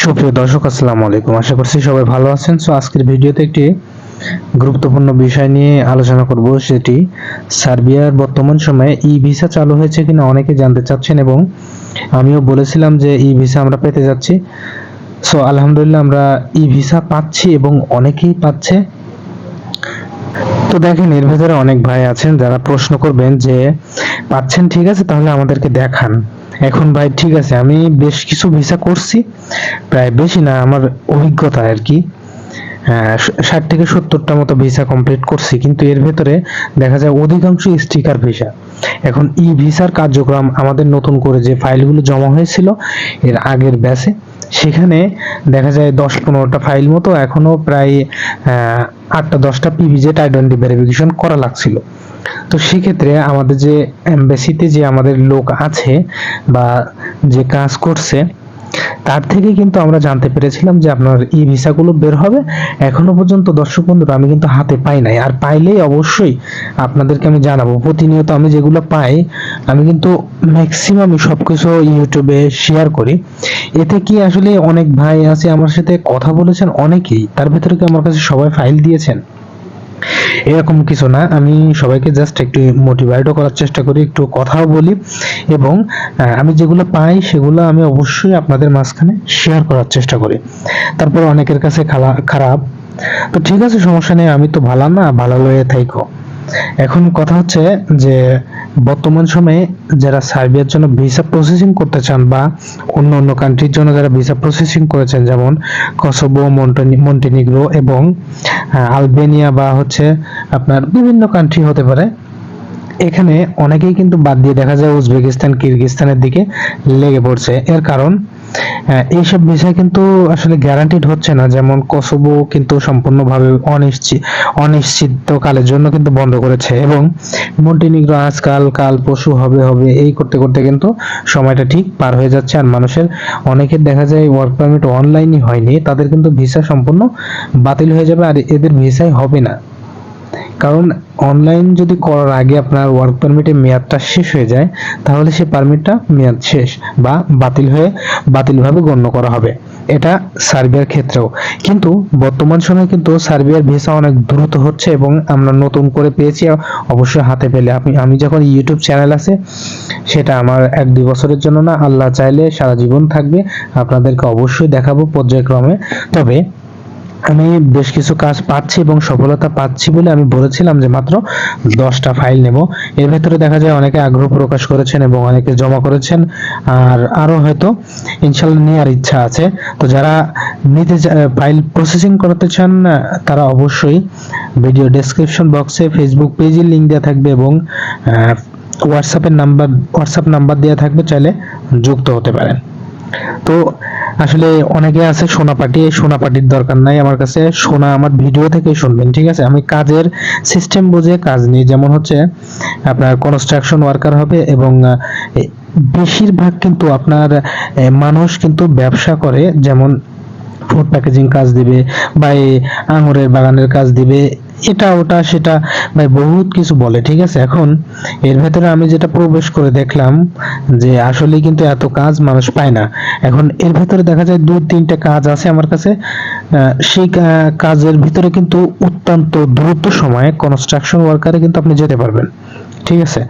সুপ্রিয় দর্শক, আসসালামু আলাইকুম। আশা করছি সবাই ভালো আছেন। সো আজকের ভিডিওতে একটি গুরুত্বপূর্ণ বিষয় নিয়ে আলোচনা করব, সেটি সার্বিয়ার বর্তমান সময়ে ই ভিসা চালু হয়েছে কিনা অনেকে জানতে চাচ্ছেন এবং আমিও বলেছিলাম যে ই ভিসা আমরা পেতে যাচ্ছি। সো আলহামদুলিল্লাহ আমরা ই ভিসা পাচ্ছি এবং অনেকেই পাচ্ছে। তো দেখেন, এর ভেতরে অনেক ভাই আছেন যারা প্রশ্ন করবেন যে, পাচ্ছেন ঠিক আছে, তাহলে আমাদেরকে দেখান। এখন ভাই ঠিক আছে আমি বেশ কিছু ভিসা করছি প্রায় বেশি না আমার অভিজ্ঞতা আর কি। হ্যাঁ, ষাট থেকে সত্তরটা মতো ভিসা কমপ্লিট করছি কিন্তু এর ভেতরে দেখা যায় অধিকাংশ স্টিকার ভিসা এখন ই ভিসার কার্যক্রম আমাদের নতুন করে যে ফাইলগুলো জমা হয়েছিল এর আগের ব্যাচে সেখানে দেখা যায় দশ পনেরোটা ফাইল মতো এখনও প্রায় আটটা দশটা পিভিজেট আইডেন্টি ভেরিফিকেশন করা লাগছিল। তো সেক্ষেত্রে আমাদের যে এমবাসিতে যে আমাদের লোক আছে বা যে কাজ করছে, তার থেকে কিন্তু আমরা জানতে পেরেছিলাম যে আপনার ই ভিসাগুলো বের হবে। এখনও পর্যন্ত দর্শক বন্ধুরা, আমি কিন্তু হাতে পাই নাই। আর পাইলেই অবশ্যই আপনাদেরকে আমি জানাব। প্রতিনিয়ত আমি যেগুলো পাই, আমি কিন্তু ম্যাক্সিমামই সবকিছু ইউটিউবে শেয়ার করি। এতে কি আসলে অনেক ভাই আছে আমার সাথে কথা বলেছেন, অনেকেই। তার ভেতরে কি আমার কাছে সবাই ফাইল দিয়েছেন? এরকম কিছু না। আমি সবাইকে জাস্ট একটু মোটিভেটও করার চেষ্টা করি, একটু কথাও বলি এবং আমি যেগুলো পাই সেগুলো আমি অবশ্যই আপনাদের মাঝখানে শেয়ার করার চেষ্টা করি। তারপর অনেকের কাছে খারাপ। তো ঠিক আছে, সমস্যা নেই, আমি তো ভালো না, ভালো লয়ে থাইকো। এখন কথা হচ্ছে যে বর্তমান সময়ে যারা সার্বিয়ার জন্য ভিসা প্রসেসিং করতে চান বা অন্য অন্য কান্ট্রির জন্য যারা ভিসা প্রসেসিং করেছেন, যেমন কসবো মন্টেনি- মন্টেনিগ্রো এবং আলবেনিয়া বা হচ্ছে আপনার বিভিন্ন কান্ট্রি হতে পারে, এখানে অনেকেই কিন্তু বাদ দিয়ে দেখা যায় উজবেকিস্তান, কিরগিস্তানের দিকে লেগে পড়ছে। এর কারণ এইসব বিষয় কিন্তু আসলে গ্যারান্টিড হচ্ছে না। যেমন কসোভো কিন্তু সম্পূর্ণভাবে অনিশ্চিত অনিশ্চিতকালের জন্য কিন্তু বন্ধ করেছে এবং মন্টিনিগ্রো আজকাল, কাল পশু হবে হবে, এই করতে করতে কিন্তু সময়টা ঠিক পার হয়ে যাচ্ছে। আর মানুষের, অনেকের দেখা যায় ওয়ার্ক পারমিট অনলাইনই হয়নি, তাদের কিন্তু ভিসা সম্পূর্ণ বাতিল হয়ে যাবে আর এদের ভিসাই হবে না। কারণ অনলাইন যদি করার আগে আপনার ওয়ার্ক পারমিটের মেয়াদটা শেষ হয়ে যায়, তাহলে সে পারমিটটা মেয়াদ শেষ বা বাতিল হয়ে বাতিলভাবে গণ্য করা হবে। এটা সার্বিয়ার ক্ষেত্রেও। কিন্তু বর্তমান সময়ে কিন্তু সার্বিয়ার ভিসা অনেক দ্রুত হচ্ছে এবং আমরা নতুন করে পেয়েছি, অবশ্যই হাতে পেলে। আপনি আমি যখন ইউটিউব চ্যানেল আছে, সেটা আমার এক দুই বছরের জন্য না, আল্লাহ চাইলে সারা জীবন থাকবে। আপনাদেরকে অবশ্যই দেখাবো পর্যায়ক্রমে। তবে আমি বেশ কিছু কাজ পাচ্ছি এবং সফলতা পাচ্ছি বলে আমি বলেছিলাম যে মাত্র দশটা ফাইল নেব। এর ভেতরে দেখা যায় অনেকে আগ্রহ প্রকাশ করেছেন এবং অনেকে জমা করেছেন, আর আরও হয়তো ইনশাল্লাহ নেওয়ার ইচ্ছা আছে। তো যারা নিতে ফাইল প্রসেসিং করতে চান, তারা অবশ্যই ভিডিও ডেসক্রিপশন বক্সে ফেসবুক পেজের লিংক দেওয়া থাকবে এবং হোয়াটসঅ্যাপের নাম্বার হোয়াটসঅ্যাপ নাম্বার দেওয়া থাকবে, চাইলে যুক্ত হতে পারেন। তো আসলে অনেকে আছে সোনা পাটি, সোনা পাটির দরকার নাই আমার কাছে। সোনা আমার ভিডিও থেকে শুনবেন, ঠিক আছে? আমি কাজের সিস্টেম বুঝে কাজ নিই। যেমন হচ্ছে, আপনার কনস্ট্রাকশন ওয়ার্কার হবে এবং বেশিরভাগ কিন্তু আপনার মানুষ কিন্তু ব্যবসা করে। যেমন ফুড প্যাকেজিং কাজ দিবে বা আঙুরের বাগানের কাজ দিবে। এটা ওটা, সেটা। ভাই, বহুত কিছু বলে, ঠিক আছে? এখন এর ভেতরে আমি যেটা প্রবেশ করে দেখলাম যে আসলে কিন্তু এত কাজ মানুষ পায় না। এখন এর ভেতরে দেখা যায় দু, তিনটে কাজ আছে আমার কাছে। সেই কাজের ভিতরে কিন্তু অত্যন্ত দ্রুত সময়ে কনস্ট্রাকশন ওয়ার্কারে কিন্তু আপনি যেতে পারবেন। ঠিক আছে?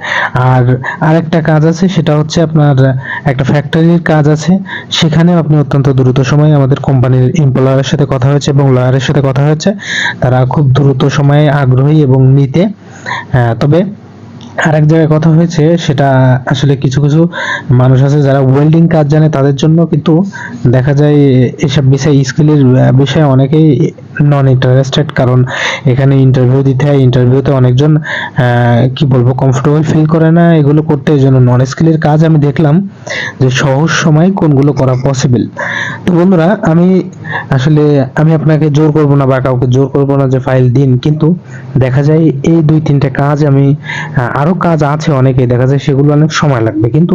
আর আরেকটা কাজ আছে সেটা হচ্ছে আপনার একটা ফ্যাক্টরির কাজ আছে। সেখানেও আপনি অত্যন্ত দ্রুত সময়ে আমাদের কোম্পানির এমপ্লয়ারের সাথে কথা হয়েছে এবং লয়ারের সাথে কথা হয়েছে। তারা খুব দ্রুত সময়ে আগ্রহী এবং নিতে। হ্যাঁ, তবে আরেক জায়গায় কথা হয়েছে সেটা আসলে কিছু কিছু মানুষ আছে যারা ওয়েল্ডিং কাজ জানে তাদের জন্য কিন্তু দেখা যায় এসব বিষয় স্কিলের বিষয়ে অনেকেই নন ইন্টারেস্টেড কারণ এখানে ইন্টারভিউ দিতে হয় ইন্টারভিউতে অনেকজন কি বলব কমফোর্টেবল ফিল করে না এগুলো করতে এই জন্য নন স্কিলের কাজ আমি দেখলাম যে সহজ সময় কোনগুলো করা পসিবল তো বন্ধুরা আমি আসলে আমি আপনাকে জোর করব না বা কাউকে জোর করব না যে ফাইল দিন কিন্তু দেখা যায় এই দুই তিনটে কাজ আমি আহ, আরও কাজ আছে অনেকে দেখা যায় সেগুলো অনেক সময় লাগবে। কিন্তু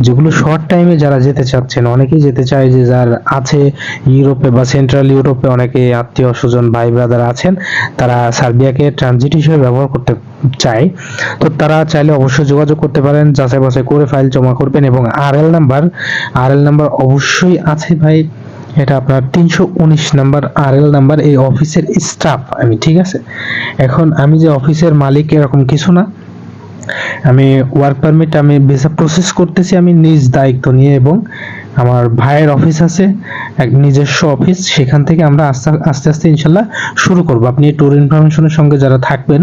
যেগুলো শর্ট টাইমে যারা যেতে চাচ্ছেন অনেকেই যেতে চায় যে যার আছে ইউরোপে বা সেন্ট্রাল ইউরোপে অনেকে আত্মীয় স্বজন ভাই ব্রাদার আছেন, তারা সার্বিয়াকে ট্রানজিট হিসেবে ব্যবহার করতে চায়। তো তারা চাইলে অবশ্যই যোগাযোগ করতে পারেন, যাচাই বাছাই করে ফাইল জমা করবেন এবং আরএল নাম্বার আরএল নাম্বার অবশ্যই আছে ভাই, এটা আপনার তিনশো উনিশ নাম্বার আর এল নাম্বার এই অফিসের স্টাফ আমি ঠিক আছে? এখন আমি যে অফিসের মালিক এরকম কিছু না, আমি ওয়ার্ক পারমিট আমি ভিসা প্রসেস করতেছি, আমি নিজ দায়িত্ব নিয়ে এবং আমার ভাইয়ের অফিস আছে, এক নিজস্ব অফিস সেখান থেকে আমরা আস্তে আস্তে আস্তে ইনশাল্লাহ শুরু করব। আপনি ট্যুর ইনফরমেশনের সঙ্গে যারা থাকবেন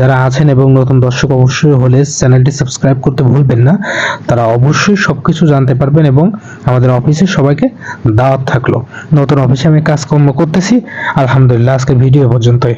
যারা আছেন এবং নতুন দর্শক অবশ্যই হলে চ্যানেলটি সাবস্ক্রাইব করতে ভুলবেন না। তারা অবশ্যই সবকিছু জানতে পারবেন এবং আমাদের অফিসে সবাইকে দাওয়াত থাকল। নতুন অফিসে আমি কাজকর্ম করতেছি। আলহামদুলিল্লাহ আজকে ভিডিও পর্যন্তই।